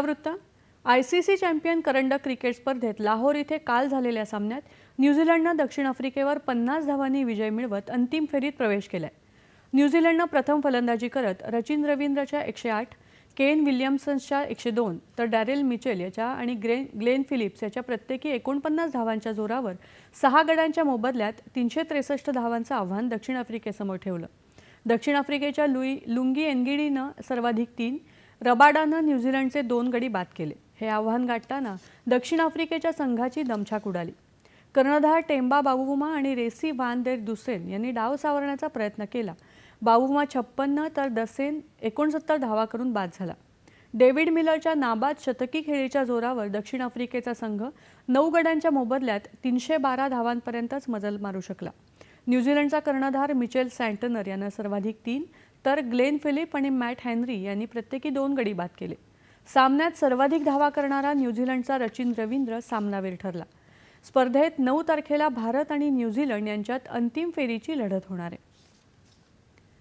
वृत्त I C C champion करंडक cricket स्पर्धेत लाहोर इथे काल झालेल्या सामन्यात न्यूझीलंडनं दक्षिण आफ्रिकेवर पन्नास धावांनी विजय मिळवत अंतिम फेरीत प्रवेश केलाय. न्यूझीलंडनं प्रथम फलंदाजी करत रचिन रवींद्रच्या एकशे आठ केन विल्यमसन्सच्या एकशे दोन तर डॅरेल मिचेल याच्या आणि ग्रेन ग्लेन फिलिप्स याच्या प्रत्येकी एकोणपन्नास धावांच्या जोरावर सहा गड्यांच्या मोबदल्यात तीनशे त्रेसष्ट धावांचं आव्हान दक्षिण आफ्रिकेसमोर ठेवलं. दक्षिण आफ्रिकेच्या लुई लुंगी एनगिडीनं सर्वाधिक तीन रबाडानं न्यूझीलंडचे दोन गडी बाद केले. हे आव्हान गाठताना दक्षिण आफ्रिकेच्या संघाची दमछाक उडाली. कर्णधार टेंबा बाबुमा आणि रेसी वान देर दुसेन यांनी डाव सावरण्याचा प्रयत्न केला. बाबुमा छप्पन्न तर दसेन एकोणसत्तर धावा करून बाद झाला. डेव्हिड मिलरच्या नाबाद शतकी खेळीच्या जोरावर दक्षिण आफ्रिकेचा संघ नऊ गड्यांच्या मोबदल्यात तीनशे बारा धावांपर्यंतच मजल मारू शकला. न्यूझीलंडचा कर्णधार मिचेल सँटनर यानं सर्वाधिक तीन तर ग्लेन फिलिप आणि मॅट हॅनरी यांनी प्रत्येकी दोन गडी बाद केले. सामन्यात सर्वाधिक धावा करणारा न्यूझीलंडचा रचिन रवींद्र सामनावीर ठरला. स्पर्धेत नऊ तारखेला भारत आणि न्यूझीलंड यांच्यात अंतिम फेरीची लढत होणार आहे.